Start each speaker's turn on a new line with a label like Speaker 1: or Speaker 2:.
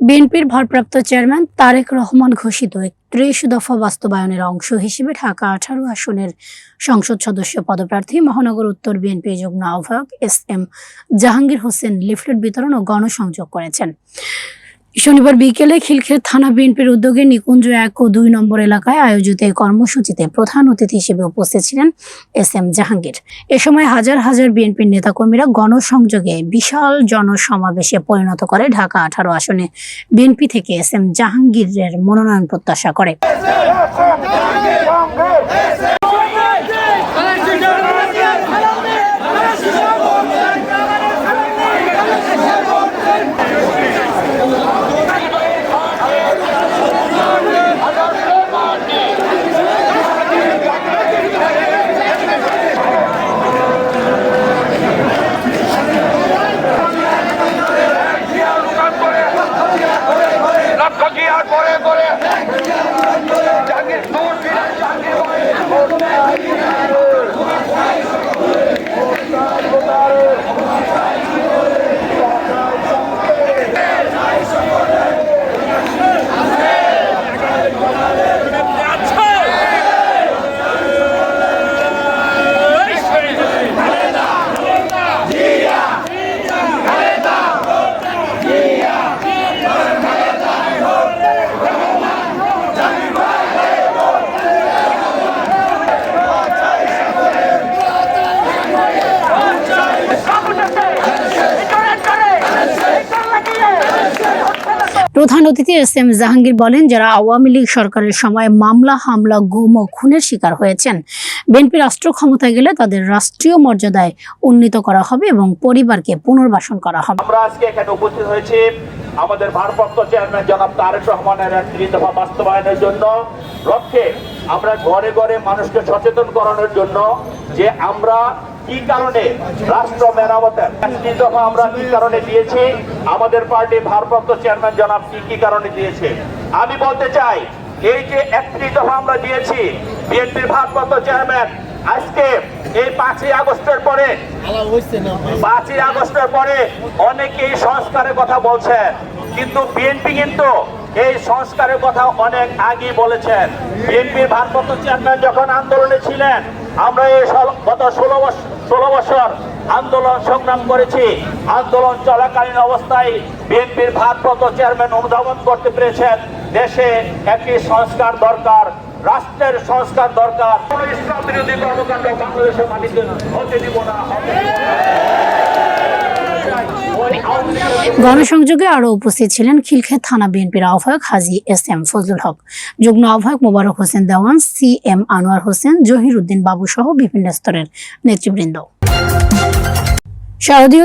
Speaker 1: বিএনপির ভারপ্রাপ্ত চেয়ারম্যান তারেক রহমান ঘোষিত একত্রিশ দফা বাস্তবায়নের অংশ হিসেবে ঢাকা আঠারো আসনের সংসদ সদস্য পদপ্রার্থী মহানগর উত্তর বিএনপি যুগ্ম আহ্বায়ক S M Jahangir Hossain leaflet বিতরণ ও গণসংযোগ করেছেন। শনিবার বিকেলে খিলক্ষেত থানা বিএনপির উদ্যোগে নিকুঞ্জ এক ও দুই নম্বর এলাকায় আয়োজিত এই কর্মসূচিতে প্রধান অতিথি হিসেবে উপস্থিত ছিলেন এস এম জাহাঙ্গীর। এ সময় হাজার হাজার বিএনপির নেতাকর্মীরা গণসংযোগে বিশাল জনসমাবেশে পরিণত করে ঢাকা আঠারো আসনে। বিএনপি থেকে এস এম জাহাঙ্গীরের মনোনয়ন প্রত্যাশা করে
Speaker 2: লক্ষ কি আর পরে করে জাহাঙ্গীর দূর ফিরে জাহাঙ্গীর
Speaker 1: প্রধান অতিথি এস এম জাহাঙ্গীর বলেন, যারা আওয়ামী লীগ সরকারের সময় মামলা, হামলা, গুম ও খুনের শিকার হয়েছেন, বিএনপি রাষ্ট্র ক্ষমতায় গেলে তাদের রাষ্ট্রীয় মর্যাদায় উন্নীত করা হবে এবং পরিবারকে পুনর্বাসন করা হবে।
Speaker 2: আমরা আজকে এখানে উপস্থিত হয়েছি আমাদের ভারপ্রাপ্ত চেয়ারম্যান জনাব তারেক রহমানের দফা বাস্তবায়নের জন্য। লক্ষ্যে আমরা ঘরে ঘরে মানুষকে সচেতন করানোর জন্য যে আমরা কি কারণে? রাষ্ট্র মেরামতের একটি দফা আমরা কি কারণে দিয়েছি? আমাদের পার্টি ভারপ্রাপ্ত চেয়ারম্যান জনাব কি কি কারণে দিয়েছে? আমি বলতে চাই, এই যে একটি দফা আমরা দিয়েছি, বিএনপির ভারপ্রাপ্ত চেয়ারম্যান, আজকে এই পাঁচই আগস্টের পরে, পাঁচই আগস্টের পরে অনেকেই সংস্কারের কথা বলছেন, কিন্তু বিএনপি কিন্তু এই সংস্কারের কথা অনেক আগেই বলেছেন। বিএনপির ভারপ্রাপ্ত চেয়ারম্যান যখন আন্দোলনে ছিলেন, আমরা এই গত ষোলো বছর ষোলো বছর আন্দোলন সংগ্রাম করেছি। আন্দোলন চলাকালীন অবস্থায় বিএনপির ভারপ্রাপ্ত চেয়ারম্যান অনুধাবন করতে পেরেছেন। দেশে একটি সংস্কার দরকার, রাষ্ট্রের সংস্কার দরকার। বিরোধী কর্মকাণ্ড বাংলাদেশের হতে দিব না।
Speaker 1: গণসংযোগে আরও উপস্থিত ছিলেন খিলক্ষেত থানা বিএনপির আহ্বায়ক হাজি এস এম ফজলুল হক, যুগ্ম আহ্বায়ক মোবারক হোসেন দেওয়ান, সি এম আনোয়ার হোসেন জহির উদ্দিন বাবু সহ বিভিন্ন স্তরের নেতৃবৃন্দ। শারদীয়